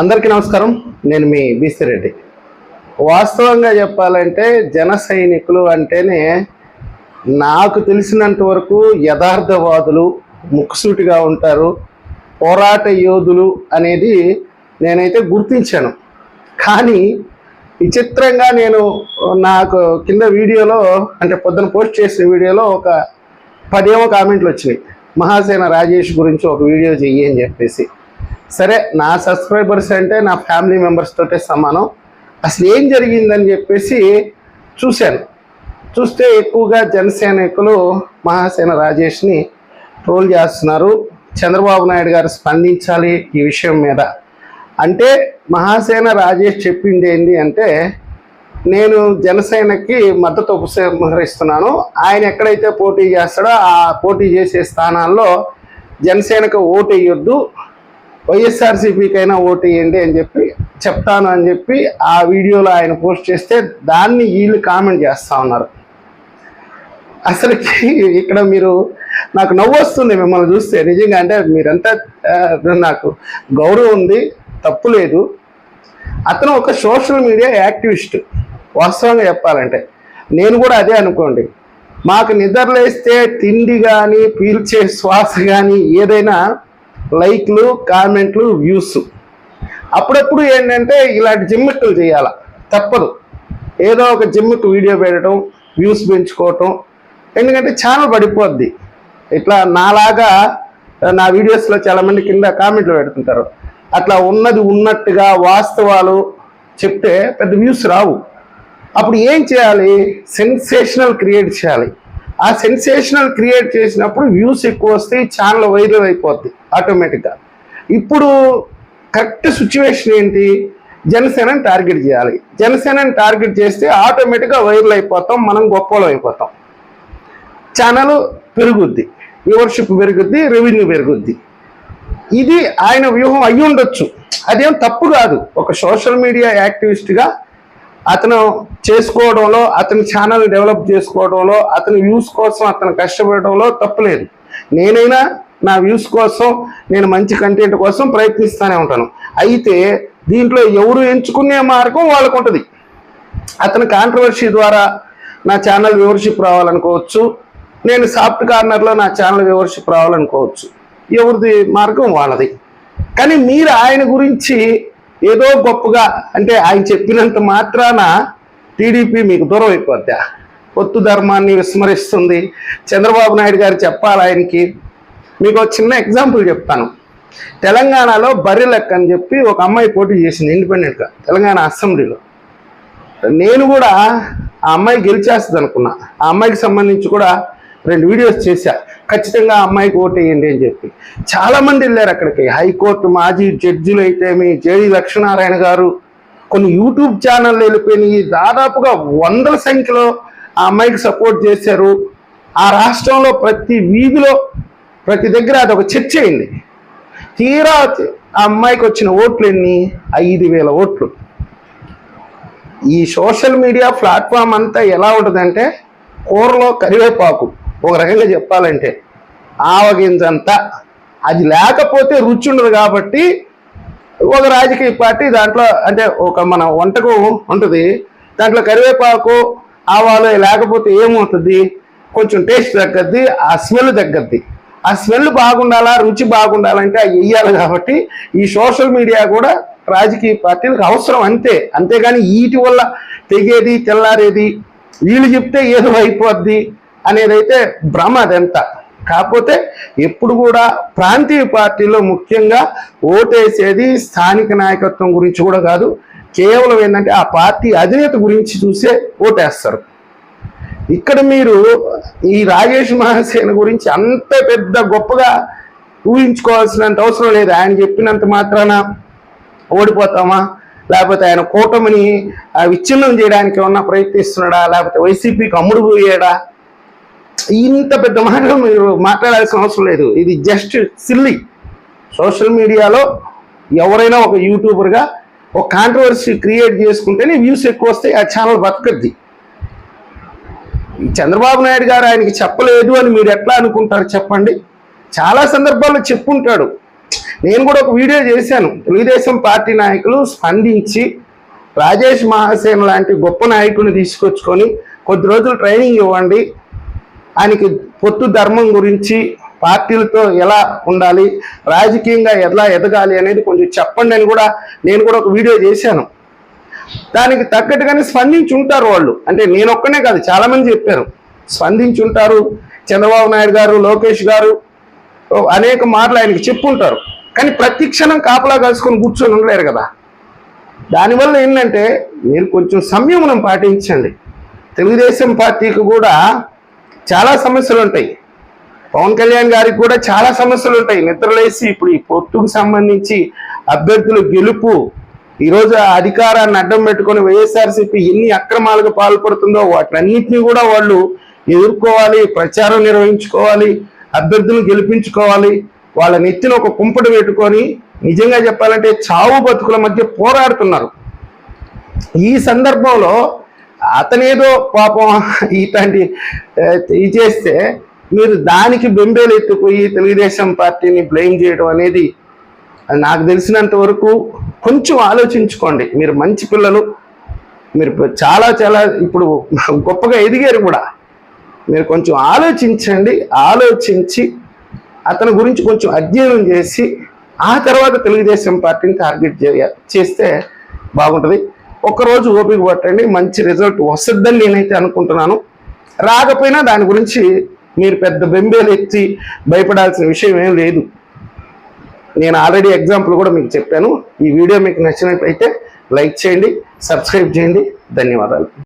అందరికీ నమస్కారం. నేను మీ బీసిరెడ్డి వాస్తవంగా చెప్పాలంటే జన సైనికులు అంటేనే నాకు తెలిసినంత వరకు యథార్థవాదులు ముక్కుసూటిగా ఉంటారు. పోరాట యోధులు అనేది నేనైతే గుర్తించాను. కానీ విచిత్రంగా నేను నాకు కింద వీడియోలో అంటే పొద్దున పోస్ట్ చేసిన వీడియోలో ఒక పదేమో కామెంట్లు వచ్చినాయి. మహాసేన రాజేష్ గురించి ఒక వీడియో చెయ్యి అని చెప్పేసి. సరే నా సబ్స్క్రైబర్స్ అంటే నా ఫ్యామిలీ మెంబర్స్ తోటే సమానం. అసలు ఏం జరిగిందని చెప్పేసి చూశాను. చూస్తే ఎక్కువగా జనసైనికులు మహాసేన రాజేష్ని ట్రోల్ చేస్తున్నారు. చంద్రబాబు నాయుడు గారు స్పందించాలి ఈ విషయం మీద. అంటే మహాసేన రాజేష్ చెప్పింది ఏంటి అంటే నేను జనసేనకి మద్దతు ఉపసంహరిస్తున్నాను. ఆయన ఎక్కడైతే పోటీ చేస్తాడో ఆ పోటీ చేసే స్థానాల్లో జనసేనకు ఓటు వేయొద్దు. వైఎస్ఆర్సీపీకైనా ఓటు వేయండి అని చెప్పి చెప్తాను అని చెప్పి ఆ వీడియోలో ఆయన పోస్ట్ చేస్తే దాన్ని వీళ్ళు కామెంట్ చేస్తూ ఉన్నారు. అసలుకి ఇక్కడ మీరు నాకు నవ్వు వస్తుంది మిమ్మల్ని చూస్తే. నిజంగా అంటే మీరంతా నాకు గౌరవం ఉంది తప్పు లేదు. అతను ఒక సోషల్ మీడియా యాక్టివిస్ట్ వాస్తవంగా చెప్పాలంటే. నేను కూడా అదే అనుకోండి. మాకు నిద్రలేస్తే తిండి కానీ పీల్చే శ్వాస కానీ ఏదైనా లైక్లు కామెంట్లు వ్యూస్. అప్పుడప్పుడు ఏంటంటే ఇలాంటి జిమ్మిక్కులు చేయాల? తప్పదు. ఏదో ఒక జిమ్మిక్ వీడియో పెట్టడం వ్యూస్ పెంచుకోవటం. ఎందుకంటే ఛానల్ పడిపోద్ది. ఇట్లా నాలాగా నా వీడియోస్లో చాలామంది కింద కామెంట్లు పెడుతుంటారు. అట్లా ఉన్నది ఉన్నట్టుగా వాస్తవాలు చెప్తే పెద్ద వ్యూస్ రావు. అప్పుడు ఏం చేయాలి? సెన్సేషనల్ క్రియేట్ చేయాలి. ఆ సెన్సేషనల్ క్రియేట్ చేసినప్పుడు వ్యూస్ ఎక్కువ వస్తాయి ఛానల్ వైరల్ అయిపోద్ది ఆటోమేటిక్గా ఇప్పుడు కరెక్ట్ సిచ్యువేషన్ ఏంటి? జనసేనని టార్గెట్ చేయాలి. జనసేనని టార్గెట్ చేస్తే ఆటోమేటిక్గా వైరల్ అయిపోతాం మనం గొప్పలం అయిపోతాం. ఛానల్ పెరుగుద్ది వ్యూవర్షిప్ పెరుగుద్ది రెవెన్యూ పెరుగుద్ది. ఇది ఆయన వ్యూహం అయ్యి ఉండొచ్చు అదేం తప్పు కాదు. ఒక సోషల్ మీడియా యాక్టివిస్ట్గా అతను చేసుకోవడంలో అతని ఛానల్ డెవలప్ చేసుకోవడంలో అతని వ్యూస్ కోసం అతను కష్టపడడంలో తప్పులేదు. నేనైనా నా వ్యూస్ కోసం నేను మంచి కంటెంట్ కోసం ప్రయత్నిస్తూనే ఉంటాను. అయితే దీంట్లో ఎవరు ఎంచుకునే మార్గం వాళ్ళకు ఉంటుంది. అతని కాంట్రవర్సీ ద్వారా నా ఛానల్ వ్యూవర్షిప్ రావాలనుకోవచ్చు. నేను సాఫ్ట్ కార్నర్లో నా ఛానల్ వ్యూవర్షిప్ రావాలనుకోవచ్చు. ఎవరిది మార్గం వాళ్ళది. కానీ మీరు ఆయన గురించి ఏదో గొప్పగా అంటే ఆయన చెప్పినంత మాత్రాన టీడీపీ మీకు దూరం అయిపోద్దా? పొత్తు ధర్మాన్ని విస్మరిస్తుంది. చంద్రబాబు నాయుడు గారు చెప్పాలి ఆయనకి. మీకు చిన్న ఎగ్జాంపుల్ చెప్తాను. తెలంగాణలో బర్రె లెక్క అని చెప్పి ఒక అమ్మాయి పోటీ చేసింది ఇండిపెండెంట్గా తెలంగాణ అసెంబ్లీలో. నేను కూడా ఆ అమ్మాయి గెలిచేస్తుంది అనుకున్నా ఆ అమ్మాయికి సంబంధించి కూడా రెండు వీడియోస్ చేశా. ఖచ్చితంగా ఆ అమ్మాయికి ఓటు వేయండి అని చెప్పి. చాలా మంది వెళ్ళారు అక్కడికి. హైకోర్టు మాజీ జడ్జిలు అయితే మీ జేడి లక్ష్మీనారాయణ గారు కొన్ని యూట్యూబ్ ఛానళ్ళు వెళ్ళిపోయినాయి. దాదాపుగా వందల సంఖ్యలో ఆ అమ్మాయికి సపోర్ట్ చేశారు. ఆ రాష్ట్రంలో ప్రతి వీధిలో ప్రతి దగ్గర అది ఒక చర్చ అయింది. తీరా ఆ అమ్మాయికి వచ్చిన ఓట్లు ఎన్ని? ఐదు వేల ఓట్లు. ఈ సోషల్ మీడియా ప్లాట్ఫామ్ అంతా ఎలా ఉంటుందంటే కూరలో కరివేపాకు. ఒక రకంగా చెప్పాలంటే ఆవగింజంత అది లేకపోతే రుచి ఉండదు కాబట్టి ఒక రాజకీయ పార్టీ దాంట్లో అంటే ఒక మన వంటకు ఉంటుంది దాంట్లో కరివేపాకు ఆవాలు లేకపోతే ఏమవుతుంది? కొంచెం టేస్ట్ తగ్గద్ది ఆ స్మెల్ తగ్గద్ది. ఆ స్మెల్ బాగుండాలా రుచి బాగుండాలంటే అవి వెయ్యాలి కాబట్టి ఈ సోషల్ మీడియా కూడా రాజకీయ పార్టీలకు అవసరం అంతే. అంతేగాని వీటి వల్ల తెగేది తెల్లారేది వీళ్ళు చెప్తే ఏదో అయిపోద్ది. అనేదైతే భ్రమ అదంతా. కాకపోతే ఎప్పుడు కూడా ప్రాంతీయ పార్టీలో ముఖ్యంగా ఓటేసేది స్థానిక నాయకత్వం గురించి కూడా కాదు కేవలం ఏంటంటే ఆ పార్టీ అధినేత గురించి చూసే ఓటేస్తారు. ఇక్కడ మీరు ఈ రాజేష్ మహాసేన గురించి అంత పెద్ద గొప్పగా ఊహించుకోవాల్సినంత అవసరం లేదు. ఆయన చెప్పినంత మాత్రాన ఓడిపోతామా? లేకపోతే ఆయన కూటమిని ఆ, విచ్ఛిన్నం చేయడానికి ఏమన్నా ప్రయత్నిస్తున్నాడా? లేకపోతే వైసీపీకి అమ్ముడు పోయాడా ఇంత పెద్ద మాటలు మీరు మాట్లాడాల్సిన అవసరం లేదు. ఇది జస్ట్ సిల్లీ. సోషల్ మీడియాలో ఎవరైనా ఒక యూట్యూబర్గా ఒక కాంట్రవర్సీ క్రియేట్ చేసుకుంటేనే వ్యూస్ ఎక్కువ వస్తాయి ఆ ఛానల్ బతకద్ది. చంద్రబాబు నాయుడు గారు ఆయనకి చెప్పలేదు అని మీరు ఎట్లా అనుకుంటారు చెప్పండి? చాలా సందర్భాల్లో చెప్పుంటాడు. నేను కూడా ఒక వీడియో చేశాను. తెలుగుదేశం పార్టీ నాయకులు స్పందించి రాజేష్ మహాసేన్ లాంటి గొప్ప నాయకుడిని తీసుకొచ్చుకొని కొద్ది రోజులు ట్రైనింగ్ ఇవ్వండి ఆయనకి పొత్తు ధర్మం గురించి పార్టీలతో ఎలా ఉండాలి రాజకీయంగా ఎలా ఎదగాలి అనేది కొంచెం చెప్పండి అని కూడా నేను కూడా ఒక వీడియో చేశాను. దానికి తగ్గట్టుగానే స్పందించి ఉంటారు వాళ్ళు. అంటే నేను ఒక్కనే కాదు చాలా మంది చెప్పారు. స్పందించి ఉంటారు. చంద్రబాబు నాయుడు గారు లోకేష్ గారు అనేక మాటలు ఆయనకి చెప్పుంటారు. కానీ ప్రతి క్షణం కాపలా కలుసుకొని కూర్చొని ఉండలేరు కదా. దానివల్ల ఏంటంటే మీరు కొంచెం సంయమనం పాటించండి. తెలుగుదేశం పార్టీకి కూడా చాలా సమస్యలు ఉంటాయి. పవన్ కళ్యాణ్ గారికి కూడా చాలా సమస్యలు ఉంటాయి. నిద్రలేసి ఇప్పుడు ఈ పొత్తుకు సంబంధించి అభ్యర్థులు గెలుపు ఈరోజు అధికారాన్ని అడ్డం పెట్టుకుని వైఎస్ఆర్సీపీ ఎన్ని అక్రమాలకు పాల్పడుతుందో వాటన్నిటిని కూడా వాళ్ళు ఎదుర్కోవాలి ప్రచారం నిర్వహించుకోవాలి అభ్యర్థులను గెలిపించుకోవాలి. వాళ్ళ నెత్తిన ఒక కుంపటి పెట్టుకొని నిజంగా చెప్పాలంటే చావు బతుకుల మధ్య పోరాడుతున్నారు. ఈ సందర్భంలో అతనేదో పాపం ఇట్లాంటి చేస్తే మీరు దానికి బెంబేలు ఎత్తుపోయి తెలుగుదేశం పార్టీని బ్లేమ్ చేయడం అనేది నాకు తెలిసినంత వరకు కొంచెం ఆలోచించుకోండి. మీరు మంచి పిల్లలు మీరు చాలా చాలా ఇప్పుడు గొప్పగా ఎదిగారు కూడా. మీరు కొంచెం ఆలోచించండి ఆలోచించి అతని గురించి కొంచెం అధ్యయనం చేసి ఆ తర్వాత తెలుగుదేశం పార్టీని టార్గెట్ చేస్తే బాగుంటుంది. ఒకరోజు ఓపిక పట్టండి మంచి రిజల్ట్ వస్తుందని నేనైతే అనుకుంటున్నాను. రాకపోయినా దాని గురించి మీరు పెద్ద బెంబేలు ఎత్తి భయపడాల్సిన విషయం ఏం లేదు. నేను ఆల్రెడీ ఎగ్జాంపుల్ కూడా మీకు చెప్పాను. ఈ వీడియో మీకు నచ్చినట్లయితే లైక్ చేయండి సబ్స్క్రైబ్ చేయండి. ధన్యవాదాలు.